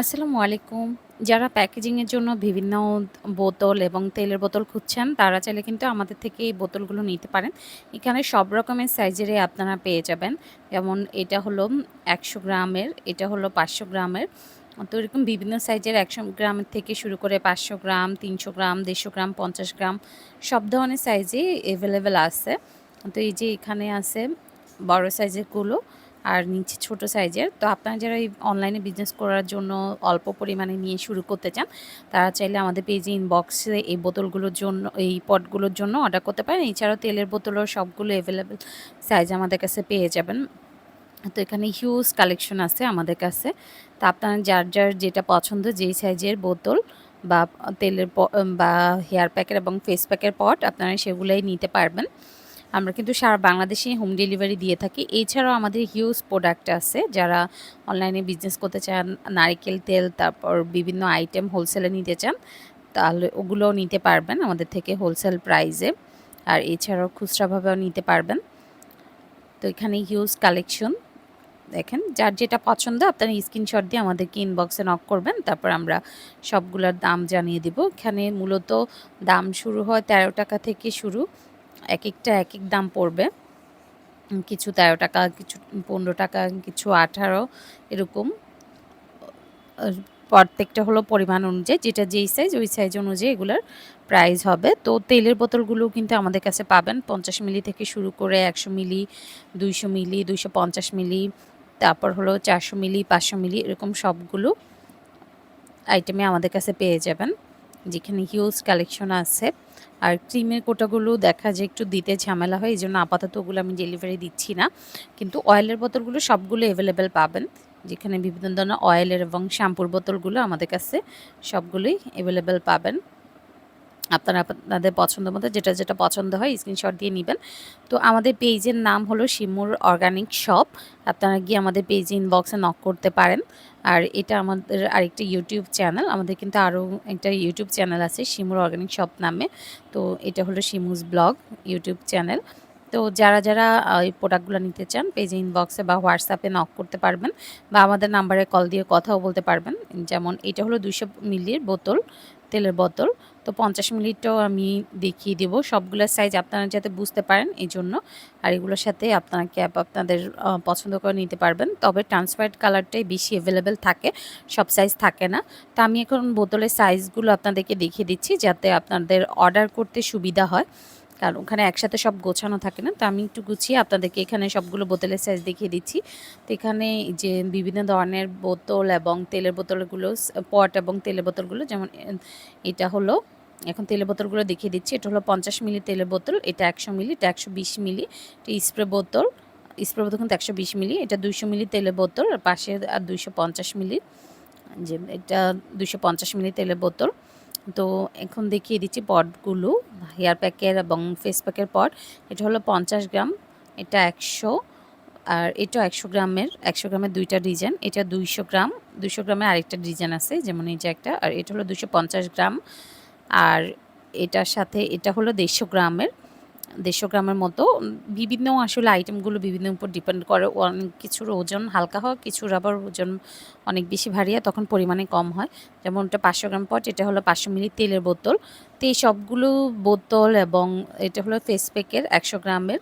আসসালামু আলাইকুম। যারা প্যাকেজিংয়ের জন্য বিভিন্ন বোতল এবং তেলের বোতল খুঁজছেন, তারা চাইলে কিন্তু আমাদের থেকে এই বোতলগুলো নিতে পারেন। এখানে সব রকমের সাইজেরই আপনারা পেয়ে যাবেন। যেমন এটা হলো ১০০ গ্রামের, এটা হলো ৫০০ গ্রামের। তো এরকম বিভিন্ন সাইজের ১০০ গ্রামের থেকে শুরু করে ৫০০ গ্রাম, ৩০০ গ্রাম, ১৫০ গ্রাম, ৫০ গ্রাম সব ধরনের সাইজই এভেলেবেল আছে। তো এই যে এখানে আছে বড় সাইজেরগুলো আর নিচে ছোট সাইজের। তো আপনারা যারা এই অনলাইনে বিজনেস করার জন্য অল্প পরিমাণে নিয়ে শুরু করতে চান, তারা চাইলে আমাদের পেজে ইনবক্সে এই বোতলগুলোর জন্য এই পটগুলোর জন্য অর্ডার করতে পারেন। এছাড়াও তেলের বোতলও সবগুলো অ্যাভেলেবেল সাইজ আমাদের কাছে পেয়ে যাবেন। তো এখানে হিউজ কালেকশন আছে আমাদের কাছে। তা আপনারা যার, যার যেটা পছন্দ যেই সাইজের বোতল বা তেলের বা হেয়ার প্যাকের এবং ফেস প্যাকের পট আপনারা সেগুলোই নিতে পারবেন। আমরা কিন্তু সারা বাংলাদেশে হোম ডেলিভারি দিয়ে থাকি। এছাড়াও আমাদের হিউজ প্রোডাক্ট আছে, যারা অনলাইনে বিজনেস করতে চান, নারিকেল তেল, তারপর বিভিন্ন আইটেম হোলসেলে নিতে চান, তাহলে ওগুলোও নিতে পারবেন আমাদের থেকে হোলসেল প্রাইসে আর এছাড়াও খুচরাভাবেও নিতে পারবেন। তো এখানে হিউজ কালেকশন দেখেন, যার যেটা পছন্দ আপনারা স্ক্রিনশট দিয়ে আমাদেরকে ইনবক্সে নক করবেন, তারপর আমরা সবগুলোর দাম জানিয়ে দিব। এখানে মূলত দাম শুরু হয় তেরো টাকা থেকে শুরু। এক একটা এক এক দাম পড়বে। কিছু তেরো টাকা, কিছু পনেরো টাকা, কিছু আঠারো, এরকম। প্রত্যেকটা হলো পরিমাণ অনুযায়ী, যেটা যেই সাইজ ওই সাইজ অনুযায়ী এগুলোর প্রাইস হবে। তো তেলের বোতলগুলো কিন্তু আমাদের কাছে পাবেন। পঞ্চাশ মিলি থেকে শুরু করে একশো মিলি, দুইশো মিলি, দুইশো পঞ্চাশ মিলি, তারপর হলো চারশো মিলি, পাঁচশো মিলি, এরকম সবগুলো আইটেমে আমাদের কাছে পেয়ে যাবেন। যেখানে হিউজ কালেকশন আছে। আর ক্রিমের কোটাগুলো দেখা যায় একটু দিতে ঝামেলা হয় এই জন্য আপাতত ওগুলো আমি ডেলিভারি দিচ্ছি না। কিন্তু অয়েলের বোতলগুলো সবগুলো অ্যাভেলেবেল পাবেন, যেখানে বিভিন্ন ধরনের অয়েলের এবং শ্যাম্পুর বোতলগুলো আমাদের কাছে সবগুলোই অ্যাভেলেবেল পাবেন। আপনারা আপনাদের পছন্দ মতো যেটা যেটা পছন্দ হয় স্ক্রিনশট দিয়ে নেবেন। তো আমাদের পেজের নাম হলো শিমুর অর্গানিক শপ আপনারা গিয়ে আমাদের পেজ ইনবক্সে নক করতে পারেন। আর এটা আমাদের আরেকটা ইউটিউব চ্যানেল আমাদের কিন্তু আরও একটা ইউটিউব চ্যানেল আছে শিমুর অর্গানিক শপ নামে। তো এটা হলো শিমুজ ব্লগ ইউটিউব চ্যানেল তো যারা যারা এই প্রোডাক্টগুলো নিতে চান পেজে ইনবক্সে বা হোয়াটসঅ্যাপে নক করতে পারবেন বা আমাদের নাম্বারে কল দিয়ে কথাও বলতে পারবেন। যেমন এটা হলো দুশো মিলির বোতল, তেলের বোতল। তো পঞ্চাশ মিনিটটাও আমি দেখিয়ে দেবো। সবগুলো সাইজ আপনারা যাতে বুঝতে পারেন এই জন্য আর এগুলোর সাথে আপনারা ক্যাব আপনাদের পছন্দ করে নিতে পারবেন। তবে ট্রান্সপারেন্ট কালারটাই বেশি অ্যাভেলেবেল থাকে। সব সাইজ থাকে না। তো আমি এখন বোতলের সাইজগুলো আপনাদেরকে দেখিয়ে দিচ্ছি যাতে আপনাদের অর্ডার করতে সুবিধা হয়। কারণ ওখানে একসাথে সব গোছানো থাকে না, তো আমি একটু গুছিয়ে আপনাদেরকে এখানে সবগুলো বোতলের সাইজ দেখিয়ে দিচ্ছি। তো এখানে যে বিভিন্ন ধরনের বোতল এবং তেলের বোতলগুলো, পট এবং তেলের বোতলগুলো, যেমন এটা হলো, এখন তেলের বোতলগুলো দেখিয়ে দিচ্ছি, এটা হলো পঞ্চাশ মিলি তেলের বোতল, এটা একশো মিলি, এটা একশো বিশ মিলি, এটা স্প্রে বোতল স্প্রে বোতল কিন্তু একশো বিশ মিলি, এটা দুইশো মিলি তেলের বোতল পাশে আর দুইশো পঞ্চাশ মিলি, যে এটা দুইশো পঞ্চাশ মিলি তেলের বোতল। তো এখন দেখিয়ে দিচ্ছি পটগুলো, হেয়ার প্যাকের এবং ফেস প্যাকের পট। এটা হলো পঞ্চাশ গ্রাম, এটা একশো, আর এটা একশো গ্রামের একশো গ্রামের দুইটা ডিজাইন, এটা দুইশো গ্রাম, দুইশো গ্রামের আরেকটা ডিজাইন আছে, যেমন এই যে একটা, আর এটা হলো দুশো পঞ্চাশ গ্রাম, আর এটার সাথে এটা হলো দেড়শো গ্রামের দেড়শো গ্রামের মতো বিভিন্ন আসলে আইটেমগুলো বিভিন্ন উপর ডিপেন্ড করে। অনেক কিছুর ওজন হালকা হয় কিছুর আবার ওজন অনেক বেশি ভারী হয়, তখন পরিমাণে কম হয়। যেমন ওটা পাঁচশো গ্রাম পট এটা হলো পাঁচশো মিলি তেলের বোতল। তো এই সবগুলো বোতল এবং এটা হলো ফেস প্যাকের একশো গ্রামের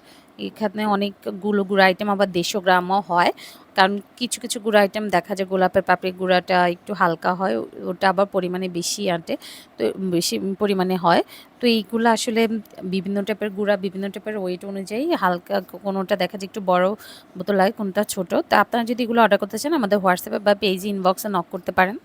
এখানে অনেক গুঁড়ো আইটেম আবার দেড়শো গ্রামও হয়। কারণ কিছু কিছু গুঁড়ো আইটেম দেখা যায় গোলাপের পাপড়ি গুঁড়াটা একটু হালকা হয়, ওটা আবার পরিমাণে বেশি আনতে তো বেশি পরিমাণে হয়। তো এইগুলো আসলে বিভিন্ন টাইপের গুঁড়া, বিভিন্ন টাইপের ওয়েট অনুযায়ী হালকা কোনোটা দেখা যায় একটু বড় বোতল লাগে, কোনটা ছোটো। তো আপনারা যদি এগুলো অর্ডার করতে চান, আমাদের হোয়াটসঅ্যাপে বা পেজ ইনবক্সে নক করতে পারেন।